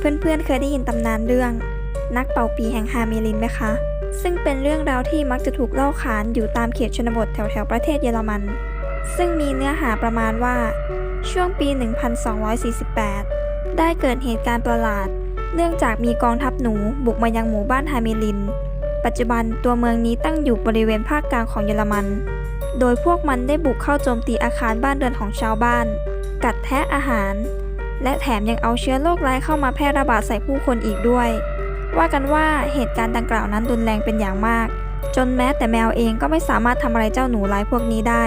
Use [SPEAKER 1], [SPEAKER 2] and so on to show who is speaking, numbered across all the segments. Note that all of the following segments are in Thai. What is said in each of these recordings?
[SPEAKER 1] เพื่อนๆเคยได้ยินตำนานเรื่อง นักเป่าปีแห่งฮาเมลินไหมคะ ซึ่งเป็นเรื่องราวที่มักจะถูกเล่าขานอยู่ตามเขตชนบทแถวๆประเทศเยอรมัน ซึ่งมีเนื้อหาประมาณว่า ช่วงปี 1248 ได้เกิดเหตุการณ์ประหลาด เนื่องจากมีกองทัพหนูบุกมายังหมู่บ้านฮาเมลิน ปัจจุบันตัวเมืองนี้ตั้งอยู่บริเวณภาคกลางของเยอรมัน โดยพวกมันได้บุกเข้าโจมตีอาคารบ้านเรือนของชาวบ้าน กัดแทะอาหาร และแถมยังเอาเชื้อโรคร้ายเข้ามาแพร่ระบาดใส่ผู้คนอีกด้วย ว่ากันว่าเหตุการณ์ดังกล่าวนั้นรุนแรงเป็นอย่างมาก จนแม้แต่แมวเองก็ไม่สามารถทำอะไรเจ้าหนูร้ายพวกนี้ได้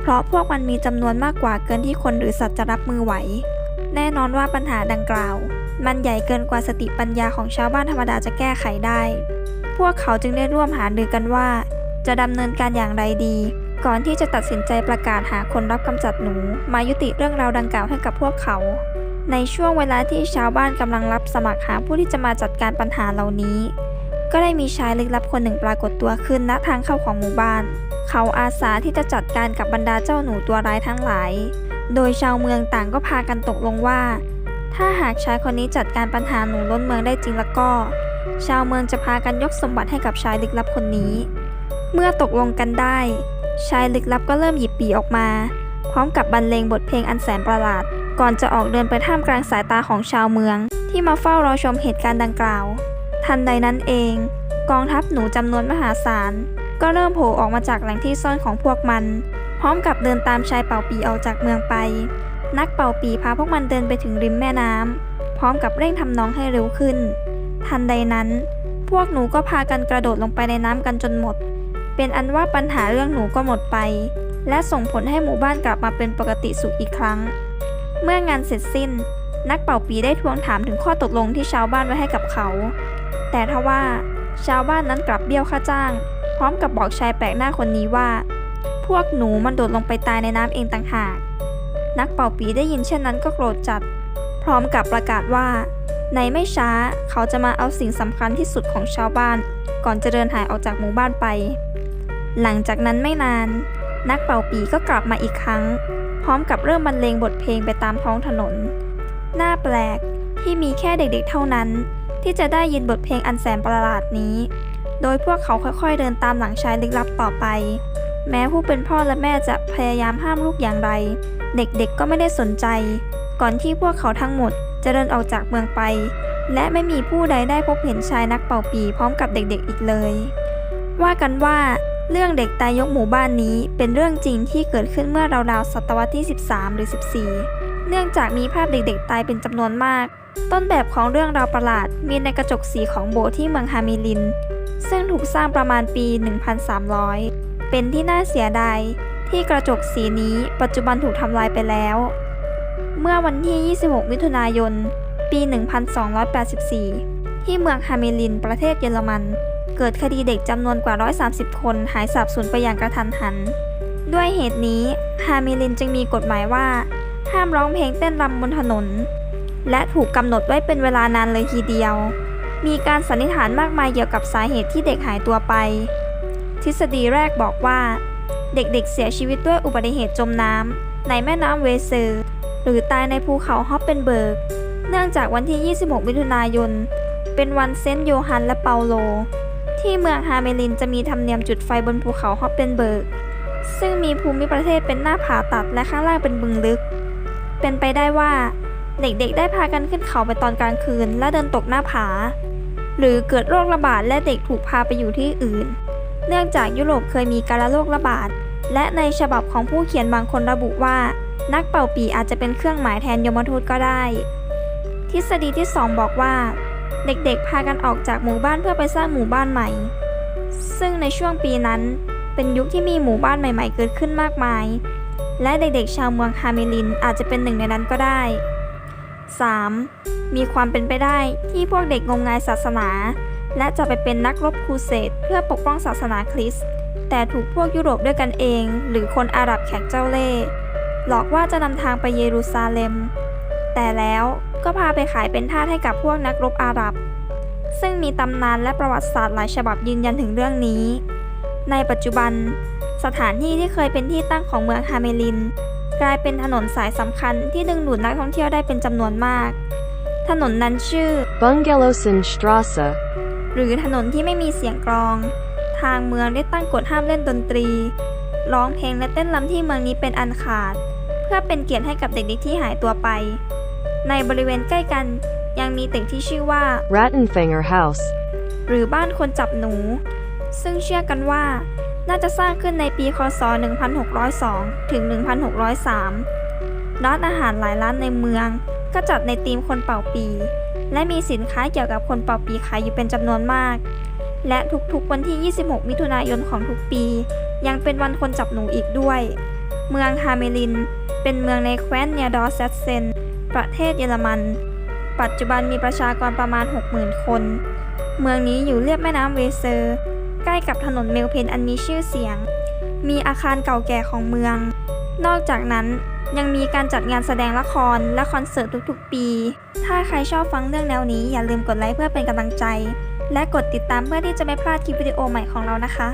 [SPEAKER 1] เพราะพวกมันมีจำนวนมากกว่าเกินที่คนหรือสัตว์จะรับมือไหว แน่นอนว่าปัญหาดังกล่าว มันใหญ่เกินกว่าสติปัญญาของชาวบ้านธรรมดาจะแก้ไขได้ พวกเขาจึงได้ร่วมหารือกันว่า จะดำเนินการอย่างไรดีก่อนที่จะตัดสินใจประกาศหาคนรับกำจัดหนู มายุติเรื่องราวดังกล่าวให้กับพวกเขา ในช่วงเวลาที่ชาวบ้านกำลังรับสมัครหาผู้ที่จะมาจัดการปัญหาเหล่านี้ ก็ได้มีชายลึกลับคนหนึ่งปรากฏตัวขึ้นณทางเข้าของหมู่บ้าน เขาอาสาที่จะจัดการกับบรรดาเจ้าหนูตัวร้ายทั้งหลาย โดยชาวเมืองต่างก็พากันตกลงว่า ถ้าหากชายคนนี้จัดการปัญหาหนูล้นเมืองได้จริงแล้วก็ ชาวเมืองจะพากันยกสมบัติให้กับชายลึกลับคนนี้ เมื่อตกลงกันได้ ชายลึกลับก็เริ่มหยิบปีออกมา พร้อมกับบรรเลงบทเพลงอันแสนประหลาด ก่อนจะออกเดินไปท่ามกลางสายตาของชาวเมือง ที่มาเฝ้ารอชมเหตุการณ์ดังกล่าว ทันใดนั้นเอง กองทัพหนูจำนวนมหาศาล ก็เริ่มโผล่ออกมาจากแหล่งที่ซ่อนของพวกมัน พร้อมกับเดินตามชายเป่าปีออกจากเมืองไป นักเป่าปีพาพวกมันเดินไปถึงริมแม่น้ำพร้อมกับเร่งทำน้องให้เร็วขึ้น ทันใดนั้น พวกหนูก็พากันกระโดดลงไปในน้ำกันจนหมด เป็นอันว่าปัญหาเรื่องหนูก็หมดไป และส่งผลให้หมู่บ้านกลับมาเป็นปกติสุขอีกครั้ง เมื่องานเสร็จสิ้น นักเป่าปีได้ทวงถามถึงข้อตกลงที่ชาวบ้านไว้ให้กับเขา แต่ทว่าชาวบ้านนั้นกลับเบี้ยวค่าจ้าง พร้อมกับบอกชายแปลกหน้าคนนี้ว่า พวกหนูมันโดดลงไปตายในน้ำเองต่างหาก นักเป่าปีได้ยินเช่นนั้นก็โกรธจัด พร้อมกับประกาศว่าในไม่ช้าเขาจะมาเอาสิ่งสำคัญที่สุดของชาวบ้าน ก่อนจะเดินหายออกจากหมู่บ้านไป หลังจากนั้นไม่นาน นักเป่าปีก็กลับมาอีกครั้ง พร้อมกับเริ่มบรรเลงบทเพลงไปตามท้องถนน น่าแปลกที่มีแค่เด็กๆเท่านั้น ที่จะได้ยินบทเพลงอันแสนประหลาดนี้ โดยพวกเขาค่อยๆเดินตามหลังชายลึกลับต่อไป แม้ผู้เป็นพ่อและแม่จะพยายามห้ามลูกอย่างไร เด็กๆก็ไม่ได้สนใจ ก่อนที่พวกเขาทั้งหมดจะเดินออกจากเมืองไป และไม่มีผู้ใดได้พบเห็นชายนักเป่าปีพร้อมกับเด็กๆอีกเลย ว่ากันว่า เรื่องเด็กตายยกหมู่บ้านนี้เป็นเรื่องจริงที่เกิดขึ้นเมื่อราวๆศตวรรษที่ 13 หรือ 14 เนื่องจากมีภาพเด็กๆ ตายเป็นจำนวนมาก ต้นแบบของเรื่องราวประหลาดมีในกระจกสีของโบสถ์ที่เมืองฮามิลิน ซึ่งถูกสร้างประมาณปี 1300 เป็นที่น่าเสียดายที่กระจกสีนี้ปัจจุบันถูกทำลายไปแล้ว เมื่อวันที่ 26 มิถุนายน ปี 1284 ที่เมืองฮามิลิน ประเทศเยอรมัน เกิดคดีเด็กจำนวนกว่า 130 คนหายสาบสูญไปอย่างกระทันหัน ด้วยเหตุนี้ฮามิลินจึงมีกฎหมายว่า ห้ามร้องเพลงเต้นรำบนถนน และถูกกำหนดไว้เป็นเวลานานเลยทีเดียว มีการสันนิษฐานมากมายเกี่ยวกับสาเหตุที่เด็กหายตัวไป ทฤษฎีแรกบอกว่า เด็กๆเสียชีวิตด้วยอุบัติเหตุจมน้ำในแม่น้ำเวเซอร์หรือตายในภูเขาฮอปเปนเบิร์ก เนื่องจากวันที่ 26 มิถุนายน เป็นวันเซนต์โยฮันและเปาโล ที่เมืองฮาเมลินจะมีธรรมเนียมจุดไฟบนภูเขาฮอปเปนเบิร์ก ซึ่งมีภูมิประเทศเป็นหน้าผาตัดและข้างล่างเป็นบึงลึก เป็นไปได้ว่าเด็กๆ ได้พากันขึ้นเขาไปตอนกลางคืน และเดินตกหน้าผา หรือเกิดโรคระบาดและเด็กถูกพาไปอยู่ที่อื่น เนื่องจากยุโรปเคยมีการระโรคระบาด และในฉบับของผู้เขียนบางคนระบุว่า นักเป่าปีอาจจะเป็นเครื่องหมายแทนยมทูตก็ได้ ทฤษฎีที่ 2 บอกว่า เด็กๆ พากันออกจากหมู่บ้านเพื่อไปสร้างหมู่บ้านใหม่ ซึ่งในช่วงปีนั้นเป็นยุคที่มีหมู่บ้านใหม่ ๆ เกิดขึ้นมากมาย และเด็กๆ ชาวเมืองฮาเมลินอาจจะเป็นหนึ่งในนั้นก็ได้ 3. มีความเป็นไปได้ที่พวกเด็กงมงายศาสนา และจะไปเป็นนักรบครูเสดเพื่อปกป้องศาสนาคริสต์แต่ถูกพวกยุโรปด้วยกันเอง หรือคนอาหรับแขกเจ้าเล่ห์หลอกว่าจะนำทางไปเยรูซาเล็ม แต่แล้วก็พาไปขายเป็นทาสให้กับพวกนักรบอาหรับ ซึ่งมีตำนานและประวัติศาสตร์หลายฉบับยืนยันถึงเรื่องนี้ ในปัจจุบัน สถานที่ที่เคยเป็นที่ตั้งของเมืองฮาเมลิน กลายเป็นถนนสายสำคัญที่ดึงดูดนักท่องเที่ยวได้เป็นจำนวนมาก ถนนนั้นชื่อ
[SPEAKER 2] Bungelosenstrasse,
[SPEAKER 1] หรือถนนที่ไม่มีเสียงกลอง ทางเมืองได้ตั้งกฎห้ามเล่นดนตรี ร้องเพลงและเต้นรำที่เมืองนี้เป็นอันขาด เพื่อเป็นเกียรติให้กับเด็กๆที่หายตัวไป ในบริเวณใกล้กัน ยังมีตึกที่ชื่อว่า
[SPEAKER 2] Rattenfänger House,
[SPEAKER 1] หรือบ้านคนจับหนู ซึ่งเชื่อกันว่า น่าจะสร้างขึ้นในปีคศ 1602 ถึง 1603 ร้านอาหารหลายร้านในเมือง ก็จัดในธีมคนเป่าปี และมีสินค้าเกี่ยวกับคนเป่าปีขายอยู่เป็นจำนวนมาก และทุกๆวันที่ 26 มิถุนายนของทุกปี ยังเป็นวันคนจับหนูอีกด้วย เมืองฮาเมลิน เป็นเมืองในแคว้นเนียดอร์เซตเซน ประเทศเยอรมัน ปัจจุบันมีประชากรประมาณ 60,000 คน เมืองนี้อยู่เรียบแม่น้ำเวเซอร์ ใกล้กับถนนเมลเพนอันมีชื่อเสียง มีอาคารเก่าแก่ของเมือง นอกจากนั้นยังมีการจัดงานแสดงละครและคอนเสิร์ตทุกๆ ปี ถ้าใครชอบฟังเรื่องแนวนี้อย่าลืมกดไลค์เพื่อเป็นกำลังใจ และกดติดตามเพื่อที่จะไม่พลาดคลิปวิดีโอใหม่ของเรานะคะ